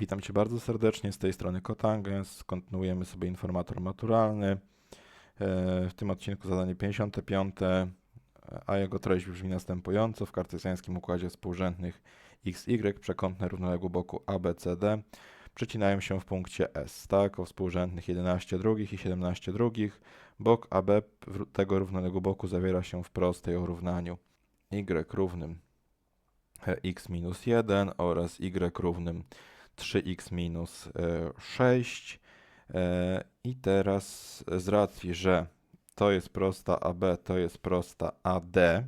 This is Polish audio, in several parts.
Witam Cię bardzo serdecznie z tej strony Kotangens. Kontynuujemy sobie informator maturalny. E, W tym odcinku zadanie 55, a jego treść brzmi następująco. W kartezjańskim układzie współrzędnych XY przekątne równoległe boku ABCD przecinają się w punkcie S, tak? O współrzędnych 11 drugich i 17 drugich. Bok AB tego równoległego boku zawiera się w prostej o równaniu y równym e, x minus 1 oraz y równym 3x minus e, 6. E, I teraz z racji, że to jest prosta AB, to jest prosta AD,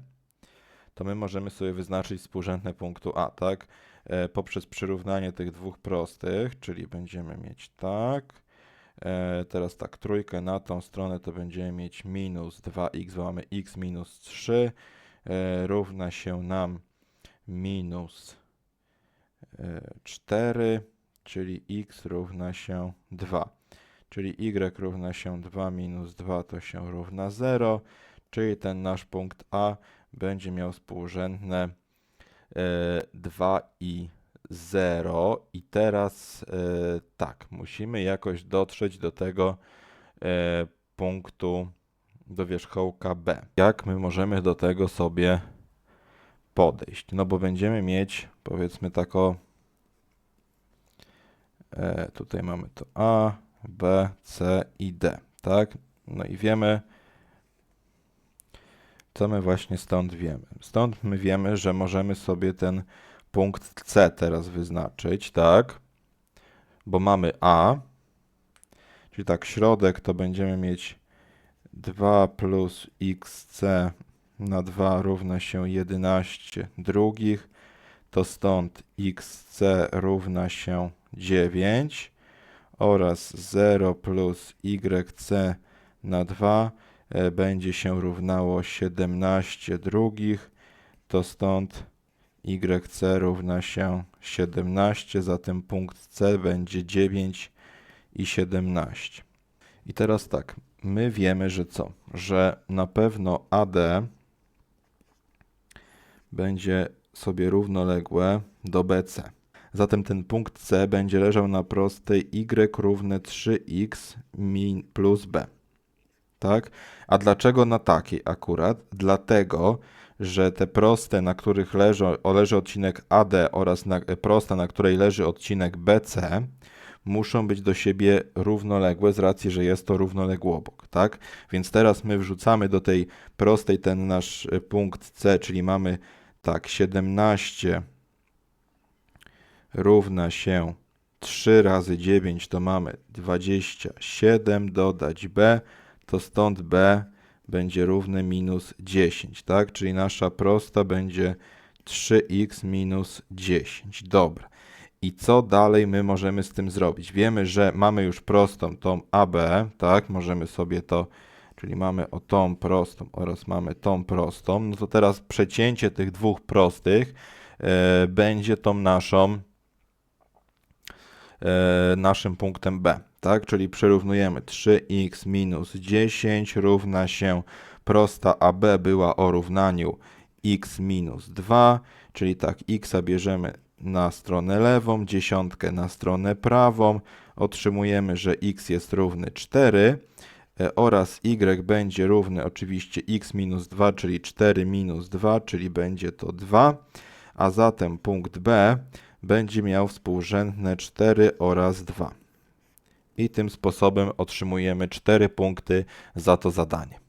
to my możemy sobie wyznaczyć współrzędne punktu A, tak? E, Poprzez przyrównanie tych dwóch prostych, czyli będziemy mieć tak. E, Teraz tak, trójkę na tą stronę to będziemy mieć minus 2x, bo mamy x minus 3 e, równa się nam minus e, 4, czyli x równa się 2. Czyli y równa się 2 minus 2 to się równa 0, czyli ten nasz punkt A będzie miał współrzędne e, 2 i 0. I teraz e, tak, musimy jakoś dotrzeć do tego e, punktu, do wierzchołka B. Jak my możemy do tego sobie podejść? No bo będziemy mieć, powiedzmy tak o, e, tutaj mamy to A, B, C i D, tak? No i wiemy, co my właśnie stąd wiemy. Stąd my wiemy, że możemy sobie ten punkt C teraz wyznaczyć, tak? Bo mamy A, czyli tak, środek to będziemy mieć 2 plus xc na 2 równa się 11 drugich, to stąd xc równa się 9 oraz 0 plus yc na 2 e, będzie się równało 17 drugich, to stąd yc równa się 17, zatem punkt C będzie 9 i 17. I teraz tak, my wiemy, że co? Że na pewno AD będzie sobie równoległe do BC. Zatem ten punkt C będzie leżał na prostej y równe 3x min plus b. Tak? A dlaczego na takiej akurat? Dlatego, że te proste, na których leży, leży odcinek AD oraz na, e, prosta, na której leży odcinek BC, muszą być do siebie równoległe z racji, że jest to równoległobok, tak? Więc teraz my wrzucamy do tej prostej ten nasz e, punkt C, czyli mamy tak 17 równa się 3 razy 9 to mamy 27 dodać b, to stąd b będzie równe minus 10, tak? Czyli nasza prosta będzie 3x minus 10. Dobra. I co dalej my możemy z tym zrobić? Wiemy, że mamy już prostą tą AB, tak? Możemy sobie to, czyli mamy o tą prostą oraz mamy tą prostą. No to teraz przecięcie tych dwóch prostych e, będzie tą naszą naszym punktem B, tak? Czyli przyrównujemy 3x minus 10 równa się prosta AB była o równaniu x minus 2, czyli tak x bierzemy na stronę lewą, dziesiątkę na stronę prawą, otrzymujemy, że x jest równy 4 e, oraz y będzie równy oczywiście x minus 2, czyli 4 minus 2, czyli będzie to 2, a zatem punkt B będzie miał współrzędne 4 oraz 2. I tym sposobem otrzymujemy 4 punkty za to zadanie.